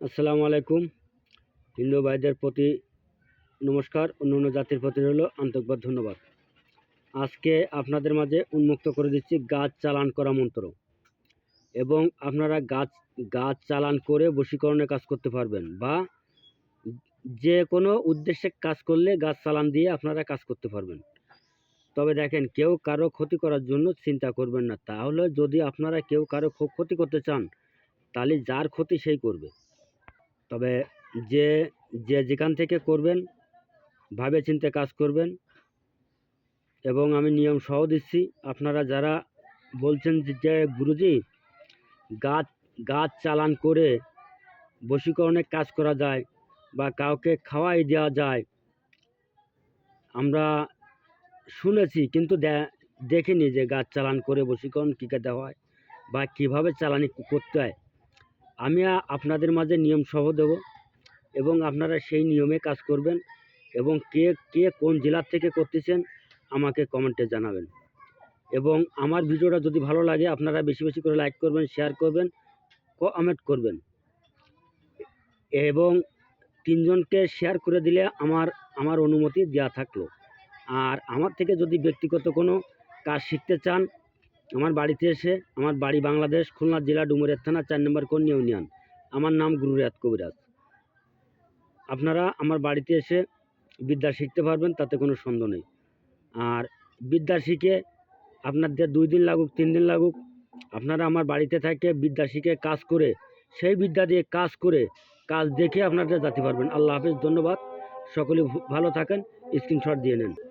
আসসালামু আলাইকুম। হিন্দু ভাইদের প্রতি নমস্কার অন্য অন্য জাতির প্রতি রইল আন্তরিকবাদ, ধন্যবাদ। আজকে আপনাদের মাঝে উন্মুক্ত করে দিচ্ছি গাছ চালান করা মন্ত্র। এবং আপনারা গাছ গাছ চালান করে বশীকরণের কাজ করতে পারবেন বা যে কোনো উদ্দেশ্যে কাজ করলে গাছ চালান দিয়ে আপনারা কাজ করতে পারবেন। তবে দেখেন, কেউ কারও ক্ষতি করার জন্য চিন্তা করবেন না। তাহলে যদি আপনারা কেউ কারও ক্ষতি করতে চান, তাহলে যার ক্ষতি সেই করবে। তবে যে যে যেখান থেকে করবেন, ভাবে চিন্তে কাজ করবেন এবং আমি নিয়ম সহ দিচ্ছি। আপনারা যারা বলছেন যে গুরুজি, গাছ গাছ চালান করে বশীকরণের কাজ করা যায় বা কাউকে খাওয়াই দেওয়া যায়, আমরা শুনেছি কিন্তু দেখিনি যে গাছ চালান করে বশীকরণ কী দেওয়া হয় বা কীভাবে চালানি করতে হয়। আমি আপনাদের মাঝে নিয়ম সহ দেব এবং আপনারা সেই নিয়মে কাজ করবেন এবং কে কে কোন জেলার থেকে করতেছেন আমাকে কমেন্টে জানাবেন। এবং আমার ভিডিওটা যদি ভালো লাগে, আপনারা বেশি বেশি করে লাইক করবেন, শেয়ার করবেন, কমেন্ট করবেন। এবং তিনজনকে শেয়ার করে দিলে আমার আমার অনুমতি দেওয়া থাকল। আর আমার থেকে যদি ব্যক্তিগত কোনো কাজ শিখতে চান আমার বাড়িতে এসে আমার বাড়ি বাংলাদেশ, খুলনা জেলা ডুমুরিয়া থানা, চার নম্বর কোন ইউনিয়ন। আমার নাম গুরুরাত কবিরাজ। আপনারা আমার বাড়িতে এসে বিদ্যা শিখতে পারবেন, তাতে কোনো সন্দেহ নেই। আর বিদ্যা শিখে আপনাদের দুই দিন লাগুক, তিন দিন লাগুক, আপনারা আমার বাড়িতে থেকে বিদ্যা শিখে কাজ করে, সেই বিদ্যা দিয়ে কাজ করে, কাজ দেখে আপনারা যেতে পারবেন। আল্লাহ হাফিজ, ধন্যবাদ। সকলে ভালো থাকেন। স্ক্রিনশট দিয়ে নেন।